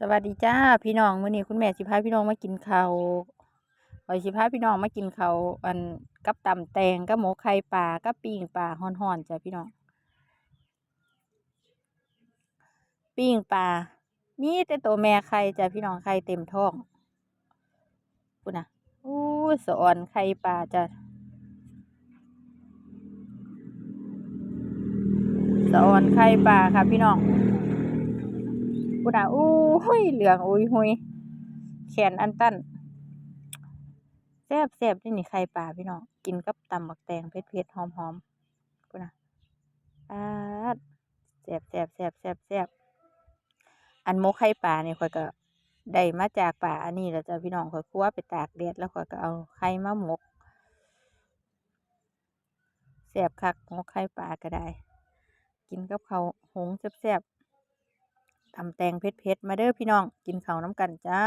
สวัสดีจ้าพี่น้องมื้อนี้คุณแม่สิพาพี่น้องมากินข้าวข้อยสิพาพี่น้องมากินข้าวอันกับตำแตงกับหมกไข่ปลากับปิ้งปลาฮ้อนๆจ้ะพี่น้องปิ้งปลามีแต่ตัวแม่ไข่จ้ะพี่น้องไข่เต็มท้องพุ่นน่ะอู้สอนไข่ปลาจ้ะสะอ่อนไข่ปลาค่ะพี่น้อง พุ่นอะอู้หุยเหลืองอุ้ยหุยแขนอันตันแซ่บแซ่บนี่นี่ไข่ปลาพี่น้องกินกับตำบักแตงเผ็ดเผ็ดหอมหอมพุ่นอะอาแซ่บแซ่บแซ่บแซ่บแซ่บอันหมกไข่ปลาเนี่ยข่อยก็ได้มาจากป่าอันนี้แหละจ้ะพี่น้องข่อยคั่วไปตากแดดแล้วข่อยก็เอาไข่มาหมกแซ่บคักหมกไข่ปลาก็ได้ กินกับเขาหงแซ่บ ตำแตงเผ็ดๆมาเด้อพี่น้อง กินข้าวน้ำกันจ้า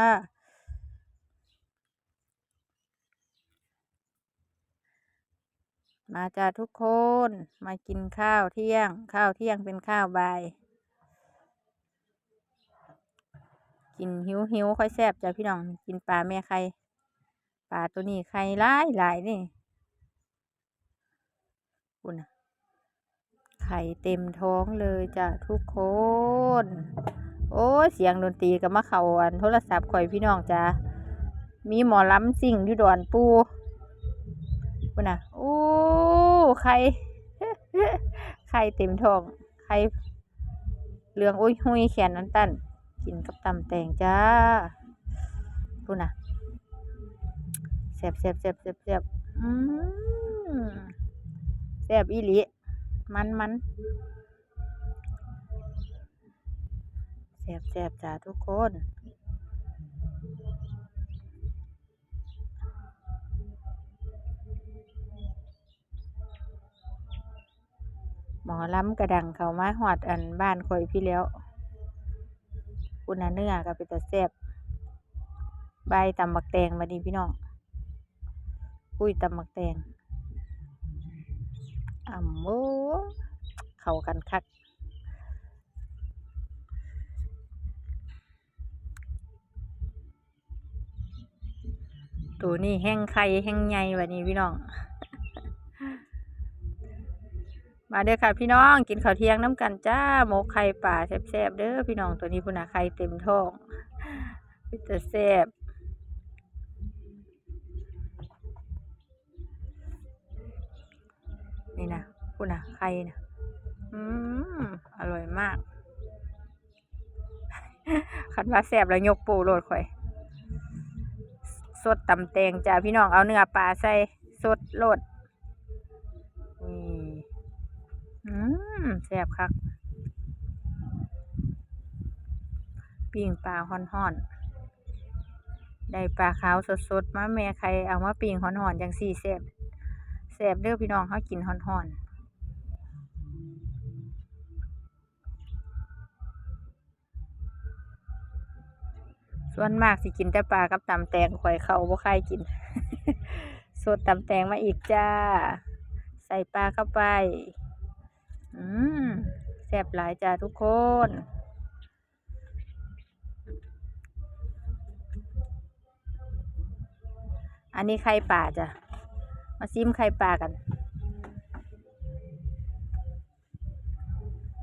มาจ้าทุกคนมากินข้าวเที่ยง ข้าวเที่ยงเป็นข้าวบ่าย กินหิวหิวค่อยแซ่บจ้าพี่น้อง กินปลาแม่ไข่ปลาตัวนี้ไข่หลายหลายนี่คุณน่ะ ข่เต็มท้องเลยจ้ะทุกคน โอ้เสียงดนตรีกับมาเขาอันโทรศัพท์ข่อยพี่น้องจ้ามีหมอลำสิ่งอยู่ดอนปูคุณน่ะโอ้ไข่ไข่เต็มท้องไข่เหลืองอุ้ยหุยแขนนันตันกินกับตำแตงจ้าคุณน่ะแซ่บแซ่บแซ่บแซ่บแซ่บอืมแซ่บอีหลี มันมันแซ่บแซบจ้าทุกคนหมอล้ำกระดังเขามาหอดอันบ้านข่อยพี่แล้วคุณน่ะเนื้อก็เป็นตาแซ่บใบตำบักแตงมาดีพี่น้องปุ้ยตำบักแตง อ่ำโอ้เข้ากันคักตัวนี้แห้งไข่แห้งใหญ่วันนี้พี่น้อง มาเด้อค่ะพี่น้องกินข้าวเที่ยงน้ำกันจ้าหมกไข่ป่าแซ่บๆเด้อพี่น้องตัวนี้พุ่นน่ะไข่เต็มท้องพิตาแซ่บ นี่นะพุ่นะไข่นะอืมอร่อยมากคันว่าแซ่บแล้วยกปูโรดข่อย สดตำแตงจ้าพี่น้องเอาเนื้อปลาใส่สดโลดนี่อืมแซ่บคักปิ้งปลาห่อนๆได้ปลาขาวสดๆมาแม่ใครเอามาปิ้งห่อนๆจังสี่แซ่บ ซ่บเด้อพี่น้องเขากินห่อนๆส่วนมากสิกินแต่ปลากับตำแตงข่อยเขาบ่ใครกิน สดตำแตงมาอีกจ้า ใส่ปลาเข้าไป อืมแซ่บหลายจ้าทุกคน อันนี้ไข่ป่าจ้ะ มาซิมไข่ปลากัน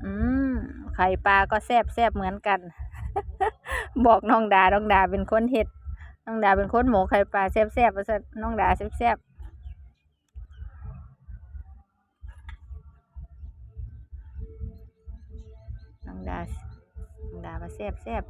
อืม ไข่ปลาก็แซ่บแซ่บเหมือนกัน บอกน้องดา น้องดาเป็นคนเห็ด น้องดาเป็นคนหมูไข่ปลาแซ่บแซ่บว่าซั่นน้องดาแซ่บแซ่บน้องดา น้องดาว่าแซ่บแซ่บ